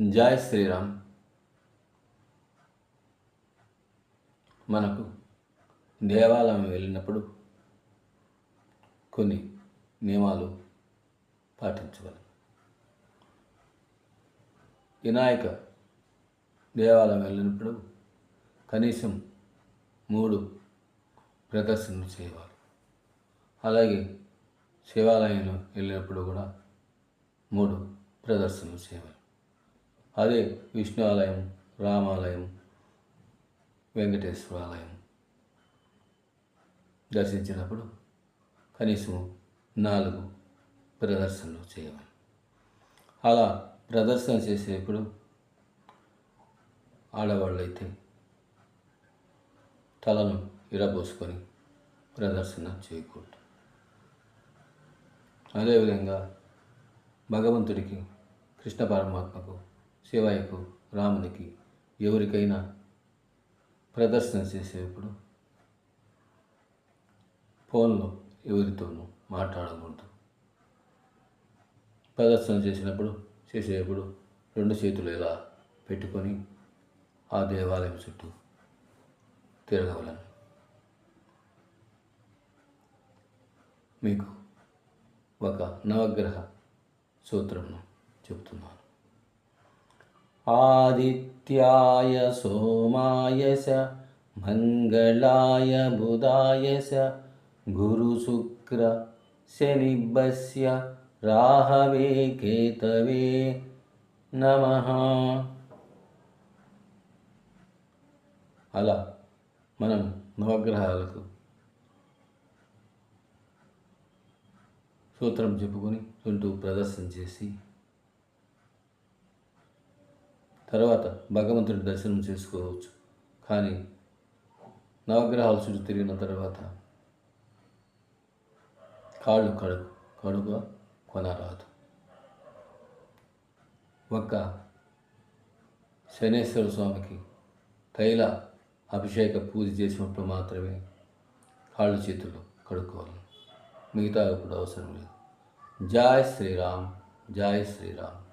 జై శ్రీరామ్. మనకు దేవాలయం వెళ్ళినప్పుడు కొన్ని నియమాలు పాటించగలం వినాయక దేవాలయం వెళ్ళినప్పుడు కనీసం మూడు ప్రదర్శనలు చేయవాలి అలాగే శివాలయంలో వెళ్ళినప్పుడు కూడా మూడు ప్రదర్శనలు చేయాలి. అదే విష్ణు ఆలయం రామాలయం వెంకటేశ్వర ఆలయం. దర్శించినప్పుడు కనీసం నాలుగు ప్రదర్శనలు చేయాలి అలా ప్రదర్శన చేసేప్పుడు ఆడవాళ్ళైతే తలను ఇరబోసుకొని ప్రదర్శన చేయకూడదు. అదేవిధంగా భగవంతుడికి కృష్ణ పరమాత్మకు శివాయకు రామునికి ఎవరికైనా ప్రదర్శన చేసేప్పుడు ఫోన్లో ఎవరితోనూ మాట్లాడకూడదు. ప్రదర్శన చేసినప్పుడు చేసేటప్పుడు రెండు చేతులు ఇలా పెట్టుకొని ఆ దేవాలయం చుట్టూ తిరగవలను. మీకు ఒక నవగ్రహ సూత్రంను చెప్తున్నాను. ఆదిత్యాయ సోమాయ స మంగళాయ బుధాయ స గురుశుక్ర శనిభ్యస్య రాహవే కేతవే నమ. అలా మనం నవగ్రహాలకు సూత్రం చెప్పుకొని చుట్టూ ప్రదర్శన చేసి తర్వాత భగవంతుడి దర్శనం చేసుకోవచ్చు. కానీ నవగ్రహాల చుట్టూ తిరిగిన తర్వాత కాళ్ళు కడుగు కడుగ కొనరాదు. ఒక్క శనేశ్వర స్వామికి తైల అభిషేక పూజ చేసినప్పుడు మాత్రమే కాళ్ళు చేతులు కడుక్కోవాలి. మిగతా ఇప్పుడు అవసరం లేదు. జై శ్రీరామ్ జై శ్రీరామ్.